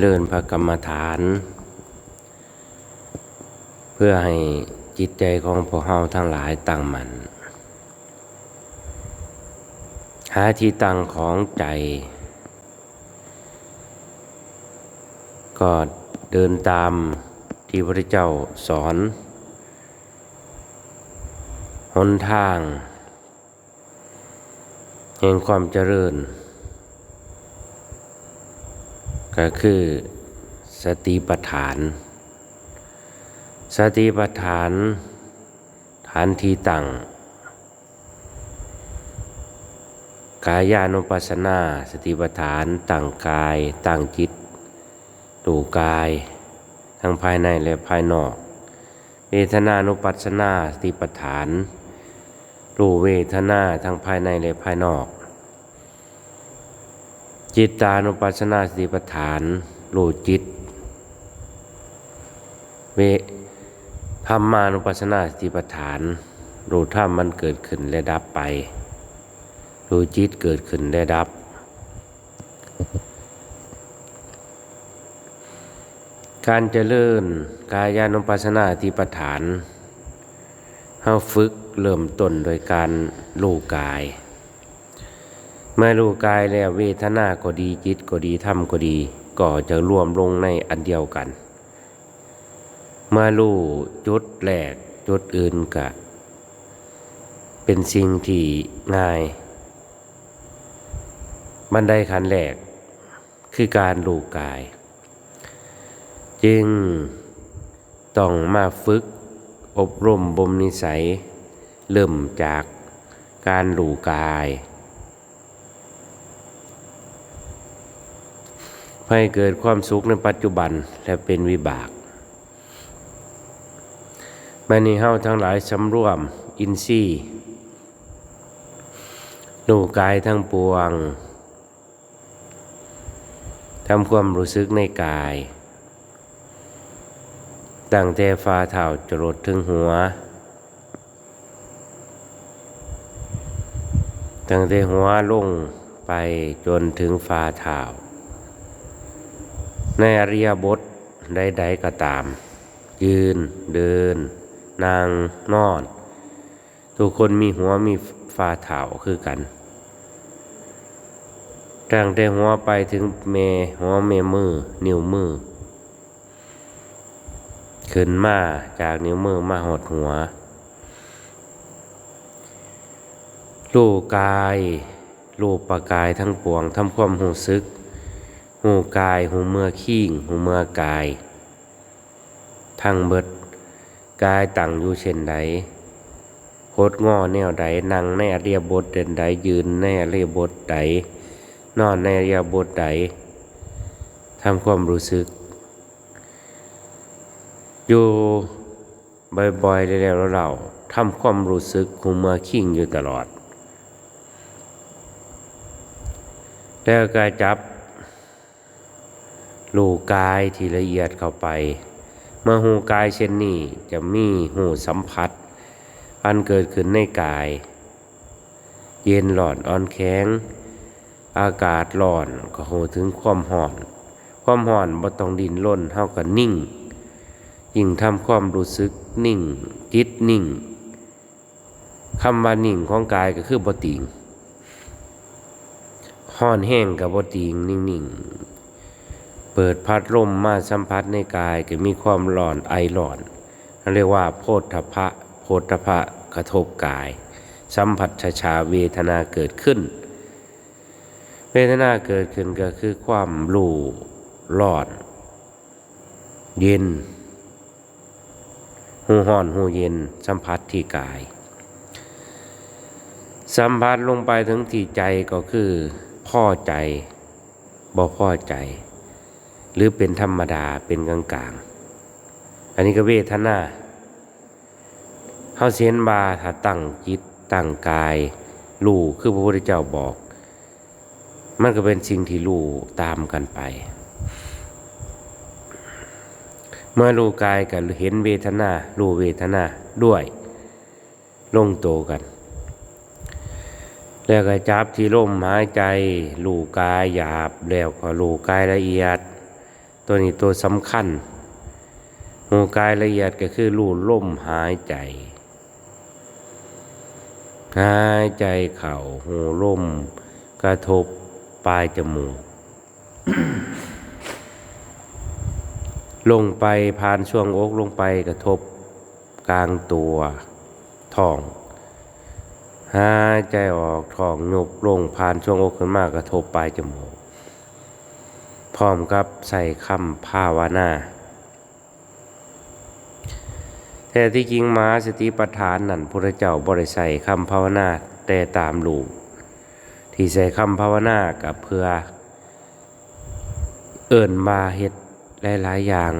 เลื่อนพระกรรมฐาน เพื่อให้จิตใจของพวกเฮาทั้งหลายตั้งมัน่นหาที่ตั้งของใจ ก็เดินตามที่พระเจ้าสอนหนทาง แห่งความเจริญ ก็คือสติปัฏฐาน สติปัฏฐาน ฐานที่ตั้งกายานุปัสสนา สติปัฏฐานตั้งกายตั้งจิตดูกายทั้งภายในและภายนอก เวทนานุปัสสนา สติปัฏฐานรูเวทนาทั้งภายในและภายนอก จิตตานุปัสสนาสติปัฏฐานรู้จิต เวธรรมานุปัสสนาสติปัฏฐานรู้ธรรมมันเกิดขึ้นและดับไป รู้จิตเกิดขึ้นและดับ การเจริญกายานุปัสสนาสติปัฏฐานเฮาฝึกเริ่มต้นโดยการรู้กาย มื่อรู้กายแล้วเวทนาก็ดีจิตก็ดีธรรมก็ดี ก็จะรวมลงในอันเดียวกันเมื่อรู้จุดแรกจุดอื่นกะ เป็นสิ่งที่ง่ายบันไดขันแรกคือการรู้กาย จึงต้องมาฝึกอบรมบ่มนิสัย เริ่มจากการรู้กาย ให้เกิดความสุขในปัจจุบันและเป็นวิบากมานี้เฮาทั้งหลายสำรวมอินทรีย์ดูกายทั้งปวงทำความรู้สึกในกาย ตั้งแต่ฝ่าเท้าจรดถึงหัว ตั้งแต่หัวลงไปจนถึงฝ่าเท้า ในอริยบทใดๆก็ตาม ยืน เดิน นั่งนอน ทุกคนมีหัวมีฝ่าเท้าคือกันตั้งแต่หัวไปถึงเมหัวเมมือ นิ้วมือ ขึ้นมาจากนิ้วมือมาหดหัวรูปกายรูปประกายทั้งปวงทำความหูซึก หูกายหูเมื่อขี้งหูเมื่อกาย ทั้งเบิด กายตั้งอยู่เช่นใดโคดงอแนวใดนั่งในอริยบทเด่นใดยืนในอริยบทใดนอนในอริยบทใดทำความรู้สึก อยู่บ่อยๆแล้วเราทำความรู้สึกหูเมื่อขี้งอยู่ตลอดแล้วกายจับ รูกายที่ละเอียดเข้าไปเมื่อหูกายเช่นนี้จะมีหูสัมผัส อันเกิดขึ้นในกาย เย็นหลอนอ่อนแข็ง อากาศร้อนก็หูถึงความห่อน ความห่อนบ่ต้องดินล้นเท่ากับนิ่ง ยิ่งทำความรู้สึกนิ่งจิตนิ่งคำว่านิ่งของกายก็คือบ่ติงห่อนแห้งกับบ่ติงนิ่งๆ เปิดพัดลมมาสัมผัสในกายก็มีความร้อนไอร้อนเรียกว่าโพธพะโพธพะกระทบกาย สัมผัสชาชาเวทนาเกิดขึ้น เวทนาเกิดขึ้นก็คือความรู้ร้อน เย็นหูห่อนหูเย็นสัมผัสที่กาย สัมผัสลงไปถึงที่ใจก็คือ พ่อใจบ่พ่อใจ หรือเป็นธรรมดาเป็นกลางกลางๆอันนี้ก็เวทนาเฮาเสียนบาถ้าตั้งจิตตั้งกายรู้คือพระพุทธเจ้าบอก มันก็เป็นสิ่งที่รู้ตามกันไป เมื่อรู้กายกับเห็นเวทนารู้เวทนาด้วยลงโตกัน แล้วก็จับที่ลมหายใจลูกกายหยาบแล้วก็ลูกกายละเอียด ตัวนี้ตัวสำคัญหูกายละเอียดก็คือรูล่มหายใจ หายใจเข่าหูล่มกระทบปลายจมูก ลงไปผ่านช่วงอกลงไปกระทบกลางตัวท้องหายใจออกท้องยุบลงผ่านช่วงอกขึ้นมากระทบปลายจมูก พร้อมกับใส่คำภาวนาแต่ที่จริงมาสติปัฏฐานนั่นพระเจ้าบริใส่คำภาวนาแต่ตามลูกที่ใส่คำภาวนากับเพื่อ เอิ่นมาเฮ็ดหลายๆอย่าง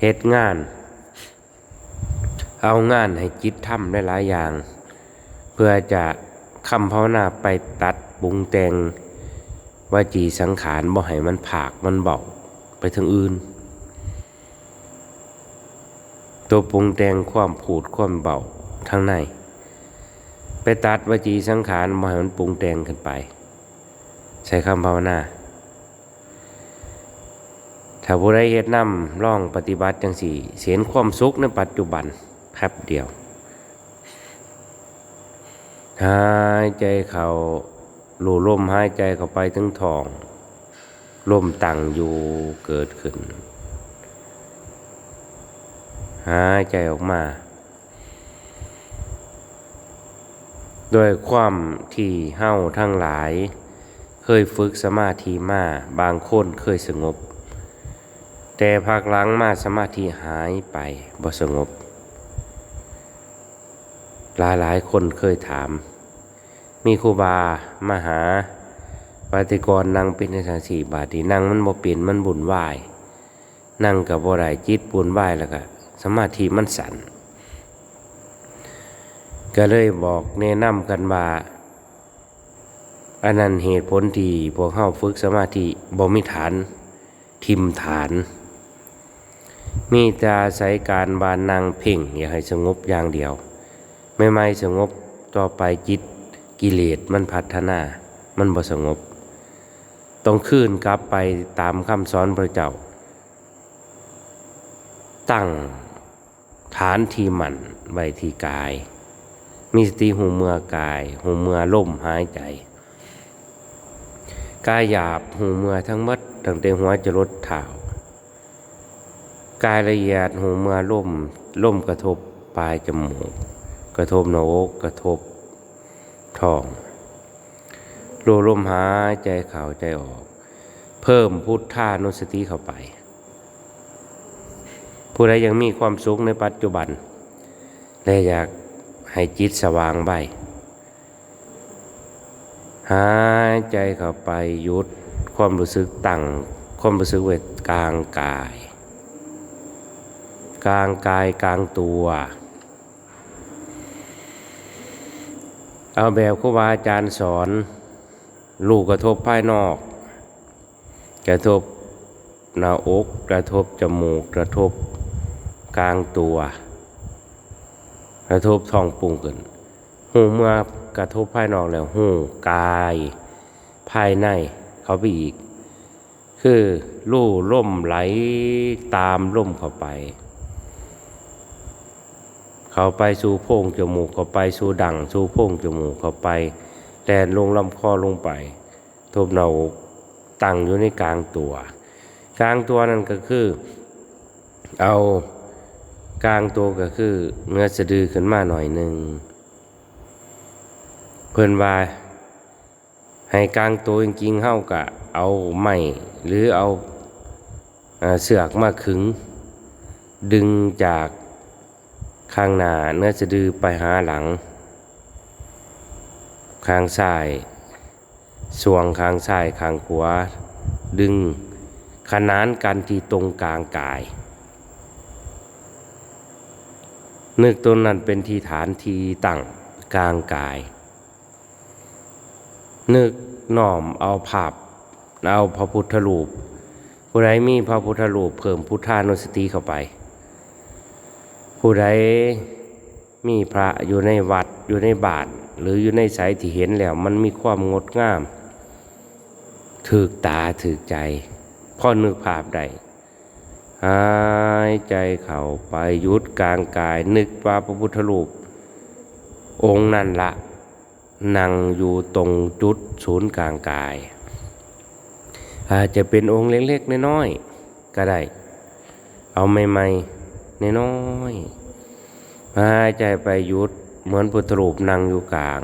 เฮ็ดงาน เอางานให้จิตทำหลายอย่าง เพื่อจะคำภาวนาไปตัดปรุงแต่ง วาจีสังขารบ่ให้มันผากมันเบาไปทางอื่น ตัวปรุงแต่งความผูดความเบาทางใน ไปตัดวาจีสังขารบ่ให้มันปรุงแต่งขึ้นไป ใช้คำภาวนา ถ้าผู้ใดเฮ็ดนำล่องปฏิบัติจังสี่เสียนความสุขในปัจจุบันแป๊บเดียวหายใจเขาห ลู่ลมหายใจเข้าไปถึงท้องลมตั้งอยู่เกิดขึ้น หายใจออกมา โดยความที่เฮ้าทั้งหลาย เคยฝึกสมาธิมาบางคนเคยสงบ แต่ภาคหลังมาสมาธิหายไปบ่สงบ หลายหลายคนเคยถาม มีครูบามาหาปฏิกรนั่งเป็นในทางสี่บาทที่นั่งมันบ่เปลี่ยนมันบุญไหวายนั่งกับบ่ได้จิตบุญไหวายแล้วก็สมาธิมันสั่นก็เลยบอกแนะนำกันว่าอันนั้นเหตุผลที่พวกเฮาฝึกสมาธิบ่มีฐาน ทิมฐาน มีตาศัยการบานนางเพ่ง อย่าให้สงบอย่างเดียว ไม่ไม่สงบต่อไปจิต กิเลสมันพัฒนา มันบ่สงบ ต้องคืนกลับไปตามคำสอนพระเจ้า ตั้งฐานที่มันไว้ที่กาย มีสติหูเมื่อกาย หูเมื่อล่มหายใจ กายหยาบหูเมื่อทั้งหมดตั้งแต่หัวจะลดเท้ากายละเอียดหูเมื่อล่มล่มกระทบปลายจมูก กระทบหน้าอกกระทบ ท้องโลลมหายใจเข้าใจออก เพิ่มพุทธานุสติเข้าไป ผู้ใดยังมีความสุขในปัจจุบัน และอยากให้จิตสว่างใบหายใจเข้าไปยุดความรู้สึกตั้งความรู้สึกเวทกลางกาย กลางกายกลางตัว เอาแบบครูบาอาจารย์สอน ลูกกระทบภายนอก กระทบหน้าอก กระทบจมูก กระทบกลางตัว กระทบท้องปุงขึ้นหูเมื่อกระทบภายนอกแล้วหูกาย ภายในเขาไปอีก คือลู่ล่มไหลตามล่มเข้าไป เขาไปสู่โพงจมูกเขาไปสู่ดังสู่โพงจมูกเขาไปแลนลงลำคอลงไปทบหน้าอกตั้งอยู่ในกลางตัว กลางตัวนั่นก็คือ เอากลางตัวก็คือเนื้อสะดือขึ้นมาหน่อยหนึ่งเพื่อนว่าให้กลางตัวจริงๆเฮากะเอาไม้หรือเอาเสือกมาขึง ดึงจาก ข้างหน้าเนื้อสะดือไปหาหลัง ข้างซ้ายสวงข้างซ้ายข้างขวาดึงขนานกันที่ตรงกลางกาย นึกตนนั้นเป็นที่ฐานที่ตั้งกลางกาย นึกน้อมเอาภาพเอาพระพุทธรูปผู้ใดมีพระพุทธรูปเพิ่มพุทธานุสติเข้าไป ผู้ใดมีพระอยู่ในวัดอยู่ในบาท หรืออยู่ในสายที่เห็นแล้ว มันมีความงดงามถือตาถือใจพ่อนึกภาพได้หายใจเข้าไปยุดกลางกาย นึกว่าพระพุทธรูป องค์นั่นละนั่งอยู่ตรงจุดศูนย์กลางกาย อาจจะเป็นองค์เล็กๆน้อยๆก็ได้ เอาใหม่ๆ น้อยหายใจไปยุดเหมือนพุทธรูปนั่งอยู่กลาง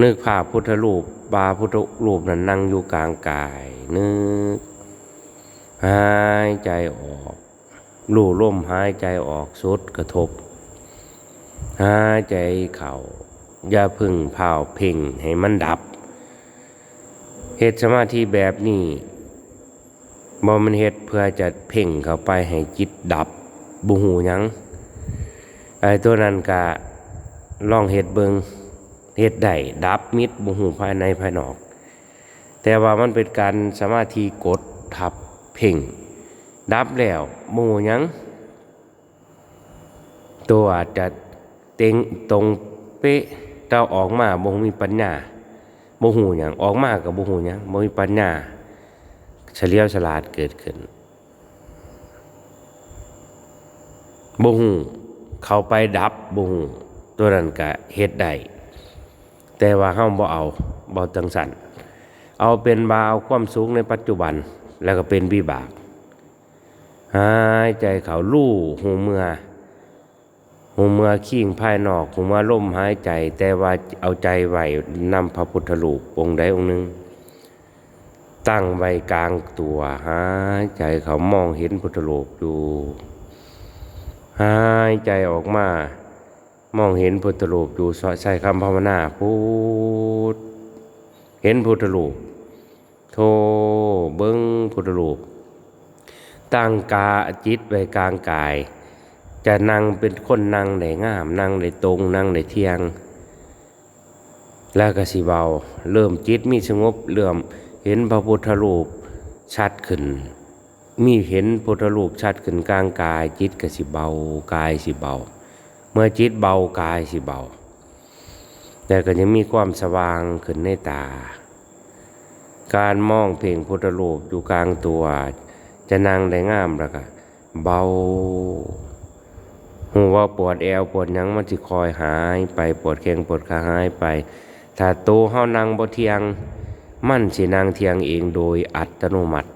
นึกภาพพุทธรูปบาพุทธรูปนั้นนั่งอยู่กลางกาย นึกหายใจออกลู่ล่มหายใจออกสุดกระทบ หายใจเข่าอย่าพึ่งเผาเพ่งให้มันดับเหตุสมาธิแบบนี้บ่มันเหตุเพื่อจะเพ่งเข้าไปให้จิตดับ บุหูหยังไอ้ตัวนั้นกะลองเหตุเบิงเหตุใดดับมิดบุหูภายในภายนอก แต่ว่ามันเป็นการสมาธิกดทับเพ่ง ดับแล้วหมูหยังตัวอาจจะเต็งตรงเป๊ะเจ้าออกมาบ่มีปัญญาบ่หูหยังออกมากับบ่หูหยังบ่มีปัญญาเฉลียวฉลาดเกิดขึ้น บ่หูเข้าไปดับบ่หูตัวนั้นก็เฮ็ดได้แต่ว่าเฮาบ่เอาบ่จังสันเอาเป็นบาเอาความสูงในปัจจุบันแล้วก็เป็นวิบาก หายใจเขาลู่หูเมือหูเมือขี้งภายนอกหูเมือล่มหายใจ แต่ว่าเอาใจไหวนำพระพุทธรูปองค์ใดองค์หนึ่งตั้งไว้กลางตัวหายใจเขามองเห็นพุทธรูปอยู่ หายใจออกมา มองเห็นพุทธรูปอยู่ใส่คำภาวนาพูดเห็นพุทธรูปโทเบิ้งพุทธรูปตั้งกาจิตไว้กลางกาย จะนั่งเป็นคนนั่งได้งาม นั่งได้ตรงนั่งได้เที่ยง แล้วก็สิเบา เริ่มจิตมีสงบเริ่มเห็นพระพุทธรูปชัดขึ้น มีเห็นพุทธรูปชัดขึ้นกลางกาย จิตก็สิเบากายสิเบา เมื่อจิตเบากายสิเบา แต่ก็ยังมีความสว่างขึ้นในตา การมองเพ่งพุทธรูปอยู่กลางตัว จะนั่งได้งามแล้วก็เบาหูว่าปวดแอวปวดยังมันสิคอยหายไปปวดแข้งปวดขาหายไป ถ้าโตเฮานั่งบ่เทียง มันสินั่งเทียงเองโดยอัตโนมัติ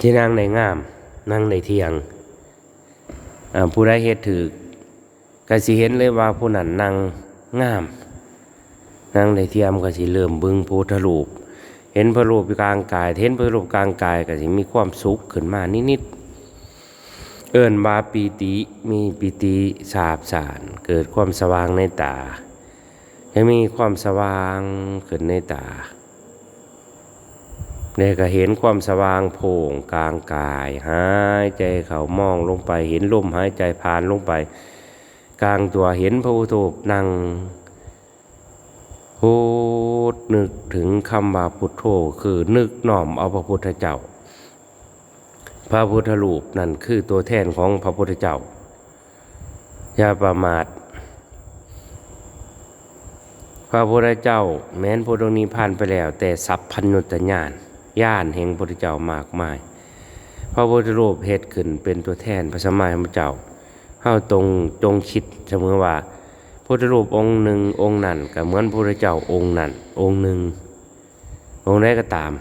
ที่นั่งในงาม นั่งในเทียงผู้ใดเฮ็ดถือก็สิเห็นเลยว่าผู้นั้นนั่งงาม นั่งในเทียมก็สิเริ่มบึงพุทธรูป เห็นพระรูปกลางกายเห็นพระรูปกลางกายก็สิมีความสุขขึ้นมานิดๆเอิ้นว่าปีติมีปีติสาบสารเกิดความสว่างในตาให้มีความสว่างขึ้นในตา เนี่ยก็เห็นความสว่างโผล่กลางกาย หายใจเขามองลงไปเห็นลมหายใจผ่านลงไป กลางตัวเห็นพระอุทูปนั่งพูดนึกถึงคำว่าพุทโธคือนึกน้อมเอาพระพุทธเจ้า พระพุทธรูปนั่นคือตัวแทนของพระพุทธเจ้า อย่าประมาท พระพุทธเจ้า แม้นพระองค์นี้ผ่านไปแล้ว แต่สัพพัญญุตญาณ ญาณแห่งพระพุทธเจ้ามากมาย พระพุทธรูปเฮ็ดขึ้นเป็นตัวแทนพระสมมาสัมพุทธเจ้าเฮาตรงจงคิดเสมอว่าพุทธรูปองค์หนึ่งองค์นั้นก็เหมือนพระพุทธเจ้าองค์นั้นองค์หนึ่งองค์ใดก็ตาม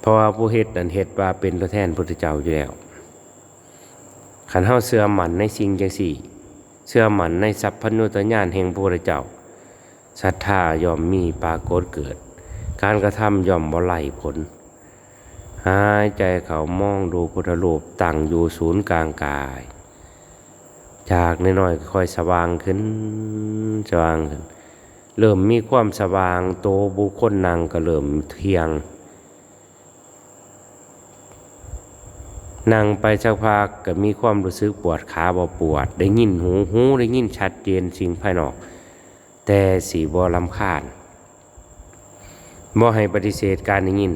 เพราะว่าผู้เฮ็ดนั้นเฮ็ดว่าเป็นตัวแทนพุทธเจ้าอยู่แล้วขันเฮาเสื่อมันในสิ่งจังสี่เชื่อมันในสัพพัญญุตญาณแห่งพระพุทธเจ้าศรัทธายอมมีปรากฏเกิด การกระทำย่อมบ่ไหลผล หายใจเขามองดูพุทธรูปตั้งอยู่ศูนย์กลางกาย จากน้อยๆค่อยสว่างขึ้น สว่างขึ้น เริ่มมีความสว่างโตบุคคลนั่งก็เริ่มเทียงนั่งไปสักพักก็มีความรู้สึกปวดขาบ่ปวด ได้ยินหูหูได้ยินชัดเจนสิ่งภายนอก แต่สีบ่ลำคาญ บ่ให้ปฏิเสธการได้ยิน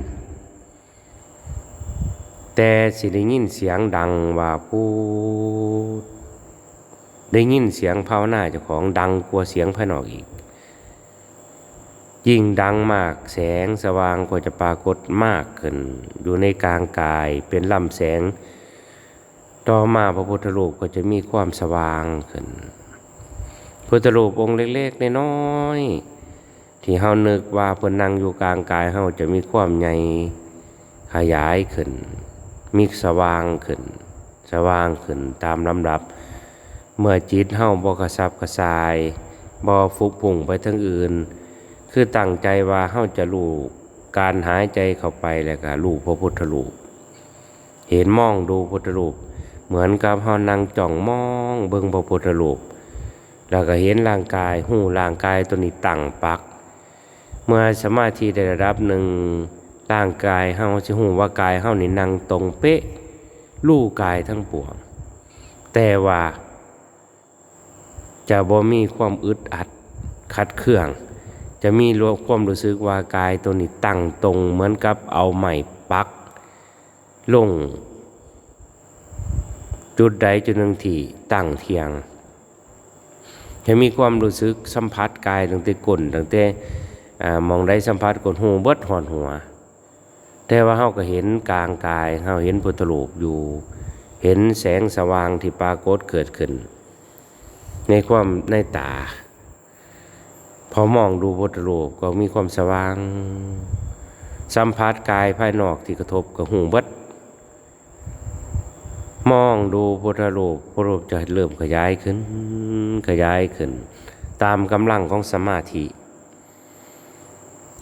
แต่สิได้ยินเสียงดังว่าพูดได้ยินเสียงภาวนาเจ้าของดังกว่าเสียงภายนอกอีก ยิ่งดังมากแสงสว่างก็จะปรากฏมากขึ้น อยู่ในกลางกายเป็นลำแสง ต่อมาพระพุทธรูปก็จะมีความสว่างขึ้นพุทธรูปองค์เล็กๆน้อยๆ ที่เฮานึกว่าเพิ่นนั่งอยู่กลางกายเฮาจะมีความใหญ่ขยายขึ้น มีสว่างขึ้น สว่างขึ้นตามลำดับ เมื่อจิตเฮาบ่กระซับกระซายบ่ฟุกพุ่งไปทั้งอื่น คือตั้งใจว่าเฮาจะรู้การหายใจเข้าไปแล้วก็รู้พระพุทธรูป เห็นมองดูพุทธรูป เหมือนกับเฮานั่งจ้องมองเบิ่งพระพุทธรูป แล้วก็เห็นร่างกายหูร่างกายตัวนี้ตั้งปัก เมื่อสมาธิได้ระดับหนึ่งร่างกายเฮาสิหูว่ากายเฮานี่นั่งตรงเป๊ะลู่กายทั้งปวง แต่ว่าจะบ่มีความอึดอัดคัดเครื่อง จะมีรวมความรู้สึกว่ากายตัวนี้ตั้งตรงเหมือนกับเอาไม้ปัก ลง จุดใดจุดหนึ่งที่ตั้งเทียง จะมีความรู้สึกสัมผัสกายตั้งแต่ก้นตั้งแต่ อ่ามองได้สัมผัสก้นหูเบิดหอนหัว แต่ว่าเฮาก็เห็นกลางกายเฮาเห็นพุทธรูปอยู่ เห็นแสงสว่างที่ปรากฏเกิดขึ้น ในความในตา พอมองดูพุทธรูปก็มีความสว่าง สัมผัสกายภายนอกที่กระทบกับหูเบิดมองดูพุทธรูปพุทธรูปจะเริ่มขยายขึ้น ขยายขึ้น ตามกำลังของสมาธิ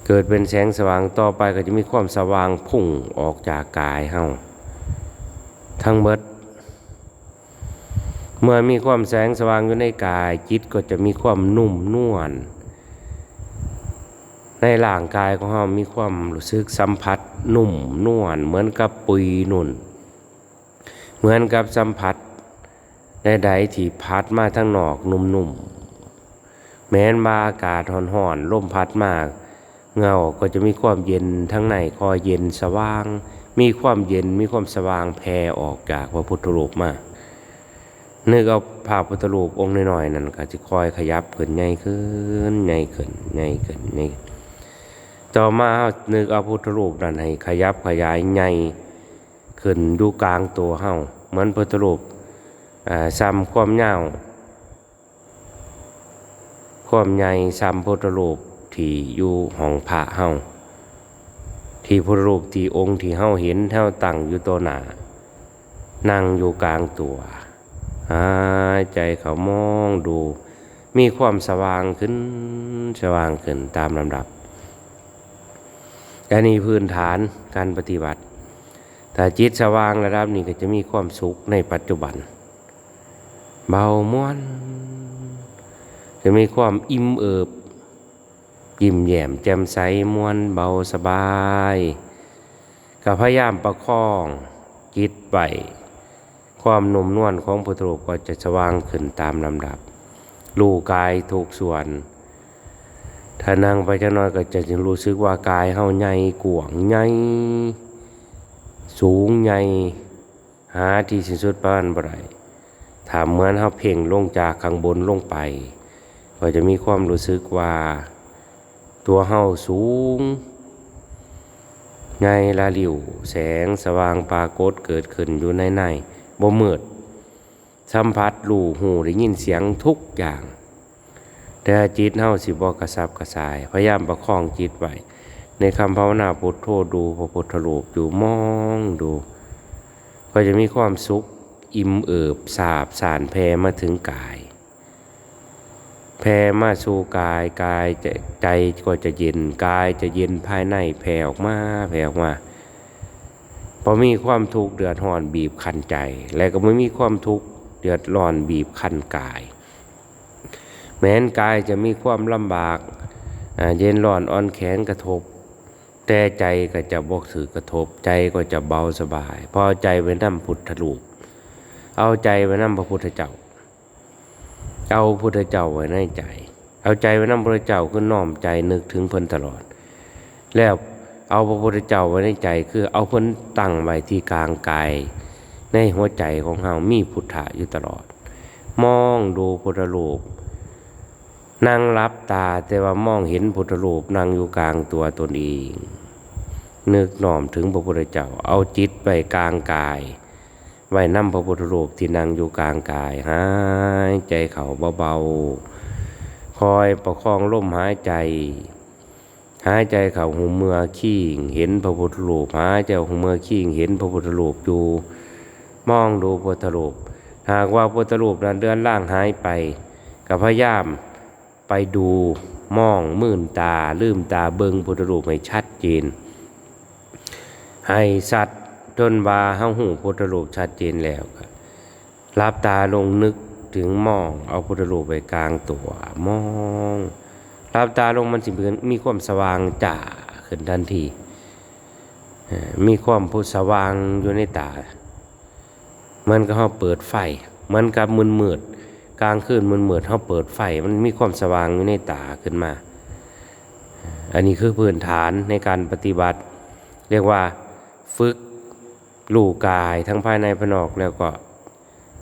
เกิดเป็นแสงสว่างต่อไปก็จะมีความสว่างพุ่งออกจากกายเฮาทั้งเบิด เมื่อมีความแสงสว่างอยู่ในกาย จิตก็จะมีความนุ่มนวลในร่างกายของเรามีความรู้สึกสัมผัสนุ่มนวลเหมือนกับปุยนุ่น เหมือนกับสัมผัสใดๆที่พัดมาทั้งนอกนุ่มๆแม้นมาอากาศห่อนๆลมพัดมาก เงาก็จะมีความเย็นทั้งในคอยเย็นสว่าง มีความเย็นมีความสว่างแผ่ออกจากพระพุทธรูปมานึกเอาภาพพุทธรูปองค์น้อยๆนั่นก็จะคอยขยับขึ้นใหญ่ขึ้นใหญ่ขึ้นใหญ่ขึ้นใหญ่ต่อมานึกเอาพุทธรูปนั่นให้ขยับขยายใหญ่ขึ้นดูกลางตัวเฮาเหมือนพุทธรูปซ้ำความยาวความใหญ่ซ้ำพุทธรูป ที่อยู่ห้องพระเฮาที่พระรูปที่องค์ที่เฮาเห็นเท่าตั้งอยู่ตัวหนานั่งอยู่กลางตัวหายใจเขามองดู มีความสว่างขึ้นสว่างขึ้นตามลำดับอันนี้พื้นฐานการปฏิบัติ ถ้าจิตสว่างระดับนี้ก็จะมีความสุขในปัจจุบัน เบาม้วนจะมีความอิ่มเอิบ ยิ้มแย้มแจ่มใสมวนเบาสบายก็พยายามประคองจิตไปความหนุ่มนวลของพุทธรูปก็จะสว่างขึ้นตามลำดับรู้กายทุกส่วน ถ้านั่งไปจะน้อยก็จะรู้สึกว่ากายเฮาใหญ่กวางใหญ่สูงใหญ่หาที่สิ้นสุดปานบ่ได้ถามเหมือนเฮาเพ่งลงจากข้างบนลงไป ก็จะมีความรู้สึกว่า ตัวเฮาสูงไงละหลิวแสงสว่างปรากฏเกิดขึ้นอยู่ในในบ่มืดสัมผัสรูหูได้ยินเสียงทุกอย่าง แต่จิตเฮาสิบ่กระสับกระส่าย พยายามประคองจิตไว้ในคำภาวนาพุทโธดูพระพุทธรูปอยู่มองดู ก็จะมีความสุขอิ่มเอิบสาบสารแพมาถึงกาย แผ่มาสู่กายกายจะใจก็จะเย็นกายจะเย็นภายในแผ่ออกมาแผ่ออกมาพอมีความทุกข์เดือดร้อนบีบคั้นใจ และก็ไม่มีความทุกข์เดือดร้อนบีบคั้นกาย แม้นกายจะมีความลำบากเย็นร้อนอ่อนแข็งกระทบ แต่ใจก็จะบกถือกระทบ ใจก็จะเบาสบาย พอใจไว้นำพุทธรูปเอาใจไว้นำพระพุทธเจ้า เอาพุทธเจ้าไว้ในใจ เอาใจไว้นำพระเจ้าคือน้อมใจนึกถึงเพิ่นตลอด แล้วเอาพระพุทธเจ้าไว้ในใจ คือเอาเพิ่นตั้งไว้ที่กลางกายในหัวใจของเฮามีพุทธะอยู่ตลอด มองดูพุทธรูปนั่งรับตาแต่ว่ามองเห็นพุทธรูปนั่งอยู่กลางตัวตนเองนึกน้อมถึงพระพุทธเจ้า เอาจิตไปกลางกาย ไว้นำพระพุทธรูปที่นั่งอยู่กลางกายหายใจเขาเบาๆ คอยประคองลมหายใจ หายใจเขาหูเมื่อขี้งเห็นพระพุทธรูปหายใจหูเมื่อขี้งเห็นพระพุทธรูปอยู่ มองดูพระพุทธรูป หากว่าพระพุทธรูปนั้นเดือนล่างหายไปก็พยายามไปดูมองมื่นตาลืมตาเบิงพุทธรูปให้ชัดเจนให้สัตว์ จนว่าเฮาหูพุทธรูปชัดเจนแล้วก็รับตาลงนึกถึงมอง เอาพุทธรูปไปกลางตัวมองรับตาลงมันสิเหมือนมีความสว่างจ่าขึ้นทันทีมีความพุสว่างอยู่ในตา มันก็เขาเปิดไฟ มันกับมืนมืดกลางคืนมืนมืดเขาเปิดไฟ มันมีความสว่างอยู่ในตาขึ้นมา อันนี้คือพื้นฐานในการปฏิบัติ เรียกว่าฝึก ลูกกายทั้งภายในภายนอกแล้วก็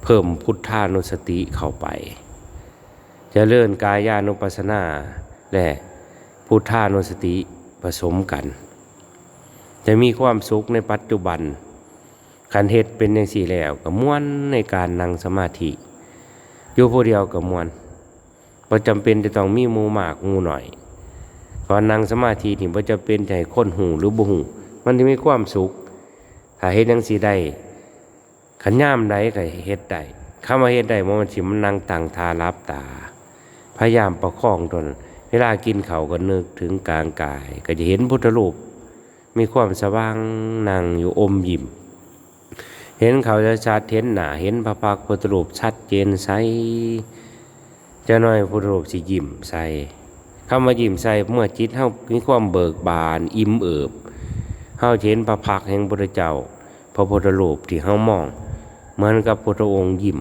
เพิ่มพุทธานุสติเข้าไปจะเลื่อนกายานุปัสสนาและพุทธานุสติผสมกัน จะมีความสุขในปัจจุบันคันเฮ็ดเป็นอย่างสี่แล้วก็ม่วนในการนั่งสมาธิอยู่ผู้เดียวก็ม่วนบ่จำเป็นจะต้องมีมูมากมูหน่อยก่อนนั่งสมาธินี่บ่จำเป็นจะให้คนหูหรือบ่หูมันสิมีความสุข ถ้าเฮ็ดจังซี่ได้ขันย่ามใดก็เฮ็ดได้คำว่าเฮ็ดได้บ่มันสิมันนั่งตั้งทารับตา พยายามประคองตนเวลากินเขาก็นึกถึงกลางกาย ก็จะเห็นพุทธรูป มีความสว่างนั่งอยู่อมยิ้มเห็นเขาจะชัดเห็นหนาเห็นพระพักพุทธรูปชัดเจนใสจะน้อยพุทธรูปสิยิ้มใสคำว่ายิ้มใสเมื่อจิตเฮามีความเบิกบาน อิ่มเอิบเฮาเห็นพระพักแห่งพระเจ้า พระพุทธรูปที่เฮามองเหมือนกับพุทธองค์ยิ้ม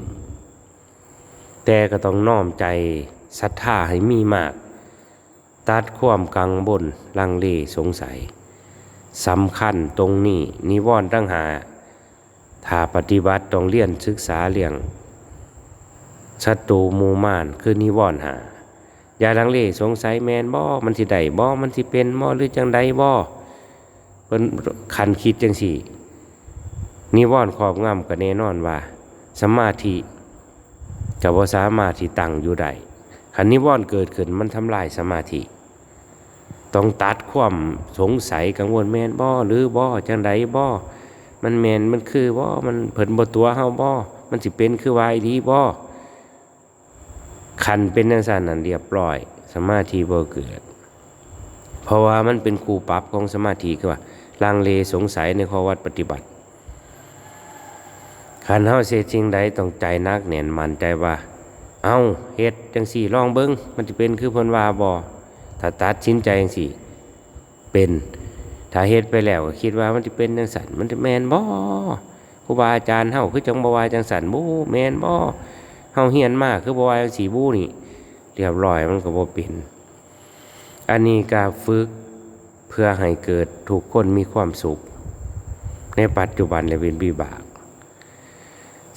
แต่ก็ต้องน้อมใจศรัทธาให้มีมาก ตัดความกังบนลังเลสงสัยสำคัญตรงนี้นิวรณ์ตั้งหา ถ้าปฏิบัติต้องเรียนศึกษาเรื่องศัตรูมูมานคือนิวรณ์หา อย่าลังเลสงสัยแมนบ่มันสิได้บ่มันสิเป็นบ่หรือจังใดบ่เพิ่นคันคิดจังสี่ นิวรณ์ครอบงำก็แน่นอนว่า สมาธิจะบ่สามารถที่ตั้งอยู่ได้คันนิวรณ์เกิดขึ้นมันทำลายสมาธิ ต้องตัดความสงสัยกังวลแมนบ่หรือบ่จังใดบ่มันแมนมันคือบ่มันเพิ่นบ่ตัวเฮาบ่มันสิเป็นคือวาอีดีบ่คันเป็นจังซั่นนั่นเรียบร้อย สมาธิบ่เกิด เพราะว่ามันเป็นครูปรับของสมาธิคือว่าลังเลสงสัยในข้อวัดปฏิบัติ คันเฮาเสียจริงใดต้องใจนักแน่นมั่นใจว่า เอ้าเฮ็ดจังสี่ลองเบิ่งมันสิเป็นคือเพิ่นว่าบ่ถ้าตัดสินใจจังสิเป็น ถ้าเฮ็ดไปแล้วก็คิดว่ามันจะเป็นจังสันมันจะแมนบ่ครูบาอาจารย์เฮาคือจังบ่ว่าจังสันบูแมนบ่เฮาเฮียนมากคือบ่ว่าจังสีบูนี่เรียบร้อยมันก็บ่เป็นอันนี้ก็ฝึกเพื่อให้เกิดทุกคนมีความสุข ในปัจจุบันและเป็นวิบาก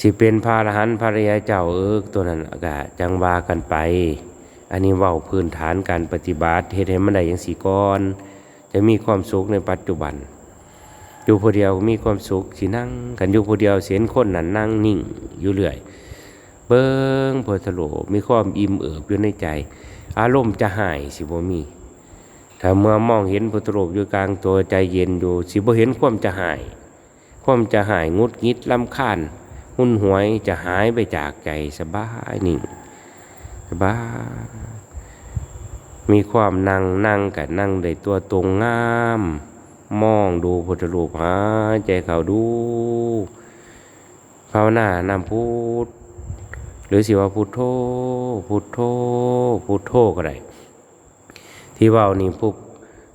สิเป็นพระอรหันต์พระริยเจ้าเอิกตัวนั้นก็จังวากันไป อันนี้เว้าพื้นฐานการปฏิบัติเฮ็ดให้มันได้อย่างสีก่อน จะมีความสุขในปัจจุบัน อยู่ผู้เดียวมีความสุขสินั่ง กันอยู่ผู้เดียวเสียนคนนั้นนั่งนิ่งอยู่เรื่อยเบิ้งโพธโลมีความอิ่มเอิบอยู่ในใจ อารมณ์จะหายสิบ่มี ถ้าเมื่อมองเห็นโพธรูปอยู่กลางตัวใจเย็นอยู่สิบ่เห็นความจะหาย ความจะหายงุดงิดลำคาญ หุ่นหวยจะหายไปจากใจสบายนิ่งสบายมีความนั่งนั่งกับนั่งได้ตัวตรงงาม มองดูพุทธรูปหายใจเขาดูภาวนานำพุทธหรือสิว่าพุทโธพุทโธพุทโธก็ได้ที่เว้านี่ผู้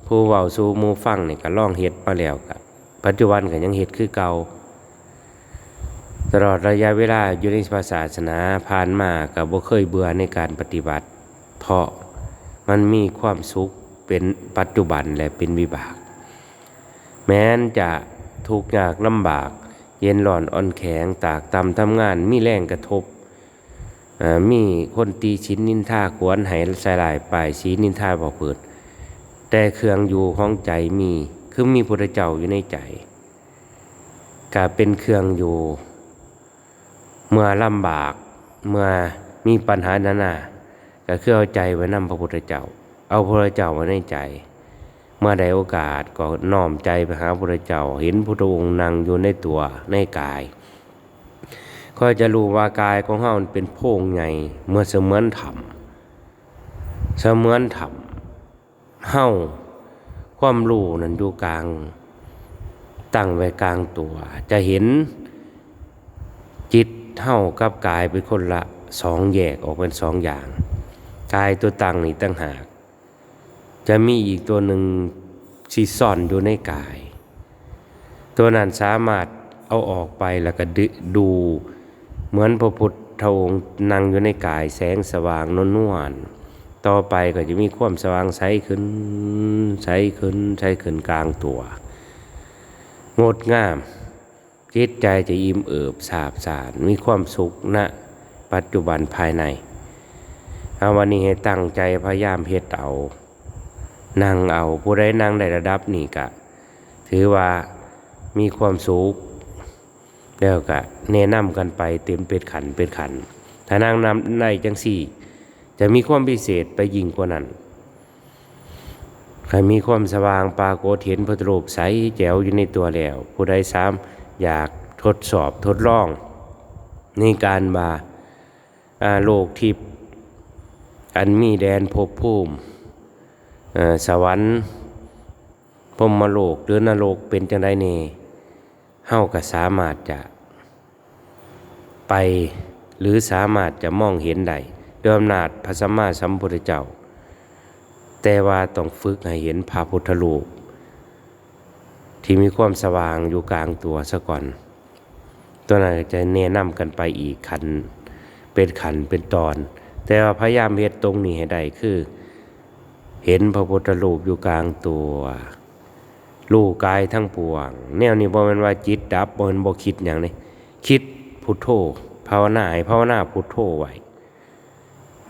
ผู้เว้าสู่มูฟังนี่ก็ล่องเฮ็ดมาแล้วกับปัจจุบันก็ยังเฮ็ดคือเก่า ตลอดระยะเวลาอยู่ในศาสนาผ่านมากับบ่เคยเบื่อในการปฏิบัติ เพราะมันมีความสุขเป็นปัจจุบันและเป็นวิบาก แม้นจะทุกข์ยากลำบาก เย็นร้อนอ่อนแข็งตากตำทำงานมีแรงกระทบมีคนตีชิ้นนินทาขวนให้ใส่ลายปลายสีนินทาบอเปิด แต่เครื่องอยู่ของใจมี คือมีพระเจ้าอยู่ในใจก็เป็นเครื่องอยู่ เมื่อลำบาก เมื่อมีปัญหานานาก็คือเอาใจไว้นำพระพุทธเจ้า เอาพระเจ้าไว้ในใจ เมื่อใดโอกาสก็น้อมใจไปหาพระเจ้า เห็นพระองค์นั่งอยู่ในตัวในกายก็จะรู้ว่ากายของเฮามันเป็นโพงใหญ่เมื่อเสมือนธรรมเสมือนธรรมเฮาความรู้นั้นอยู่กลาง ตั้งไว้กลางตัว จะเห็น เท่ากับกายเป็นคนละสองแยกออกเป็นสองอย่าง กายตัวตั้งนี่ตั้งหาก จะมีอีกตัวหนึ่งที่ซ่อนอยู่ในกาย ตัวนั้นสามารถเอาออกไปแล้วก็ด,ดู เหมือนพระพุทธองค์นั่งอยู่ในกายแสงสว่างนวลนวลต่อไปก็จะมีความสว่างใสขึ้น ใสขึ้น ใสขึ้นกลางตัว งดงาม จิตใจจะอิ่มเอิบสาบสารมีความสุขณปัจจุบันภายในเอาวันนี้ให้ตั้งใจพยายามเฮ็ดเอานั่งเอาผู้ใดนั่งได้ระดับนี่กะ ถือว่ามีความสุขแล้วก็แนะนำกันไปเต็มเป็นขันเป็นขัน ถ้านั่งนำในจังสี่ จะมีความพิเศษไปยิ่งกว่านั้นใครมีความสว่างปรากฏเห็นพระรูปใสแจ๋วอยู่ในตัวแล้ว ผู้ใดสาม อยากทดสอบทดลองในการบาอาโลกทิพย์อันมีแดนภพภูมิสวรรค์พรมโลกหรือนรกเป็นจังไดเน่เฮาก็สามารถจะไปหรือสามารถจะมองเห็นได้ด้วยอำนาจพระสัมมาสัมพุทธเจ้า แต่ว่าต้องฝึกให้เห็นพระพุทธรูป ที่มีความสว่างอยู่กลางตัวซะก่อน ตัวนั้นจะแนะนำกันไปอีกขันเป็นขันเป็นตอน แต่ว่าพยายามเฮ็ดตรงนี้ให้ได้คือ เห็นพระพุทธรูปอยู่กลางตัวรูกายทั้งปวง แนวนี้บ่แม่นว่าจิตดับบ่แม่นบ่คิดหยังนี่คิดพุทโธภาวนาให้ภาวนาพุทโธไว้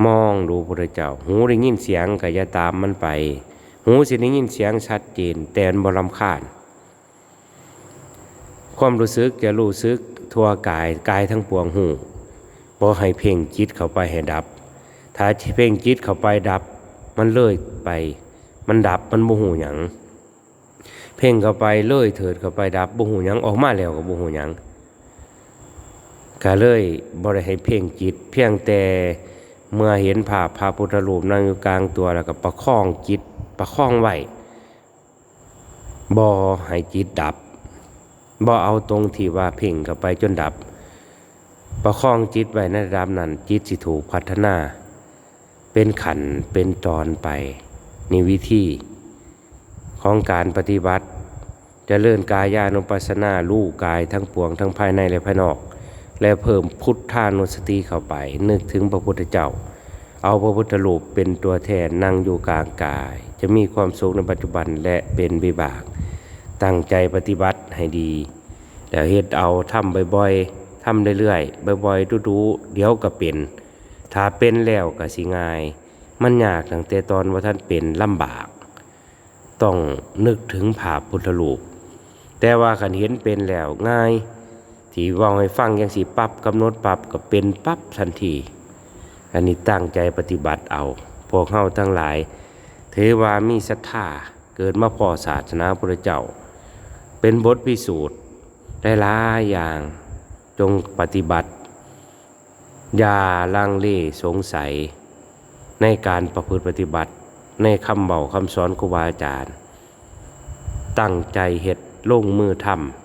มองดูพระเจ้า หูได้ยินเสียงก็อย่าตามมันไป หูสิได้ยินเสียงชัดเจนแต่มันบ่รำคาญ ความรู้สึกจะรู้สึกทั่วกายกายทั้งปวงหูบ่ให้เพ่งจิตเข้าไปให้ดับ ถ้าเพ่งจิตเข้าไปดับ มันเลื่อยไป มันดับมันบ่หูหยังเพ่งเข้าไปเลื่อยเถิดเข้าไปดับบ่หูหยังออกมาแล้วก็บ่หูหยังก็เลยบ่ได้ให้เพ่งจิต เพียงแต่เมื่อเห็นภาพพระพุทธรูปนั่งอยู่กลางตัวแล้วก็ประคองจิตประคองไว้บ่ให้จิตดับ บ่เอาตรงที่ว่าเพ่งเข้าไปจนดับ ประคองจิตไว้ในระดับนั้น จิตสิถูกพัฒนา เป็นขันเป็นตอนไปนี่วิธีของการปฏิบัติจเจริญกายานุปัสสนาลู่กายทั้งปวงทั้งภายในและภายนอก และเพิ่มพุทธานุสติเข้าไป นึกถึงพระพุทธเจ้า เอาพระพุทธรูปเป็นตัวแทนนั่งอยู่กลางกาย จะมีความสุขในปัจจุบันและเป็นวิบาก ตั้งใจปฏิบัติให้ดี แล้วเฮ็ดเอาทำบ่อยๆทำเรื่อยๆบ่อยๆดูๆเดี๋ยวก็เป็น ถ้าเป็นแล้วก็สิง่าย มันยากตั้งแต่ตอนว่าท่านเป็นลำบาก ต้องนึกถึงภาพพุทธรูปแต่ว่าขันเห็นเป็นแล้วง่าย ที่ว่าให้ฟังย่างสิปับ๊บกำหนดปรับก็เป็นปั๊บทันที อันนี้ตั้งใจปฏิบัติเอา พวกเฮาทั้งหลาย ถือว่ามีศรัทธาเกิดมาพอศาสนาพระเจ้า เป็นบทพิสูจน์ได้หลายอย่างจงปฏิบัติ อย่าลังเลสงสัย ในการประพฤติปฏิบัติ ในคำเบาคำสอนครูบาอาจารย์ ตั้งใจเหตุลงมือทำ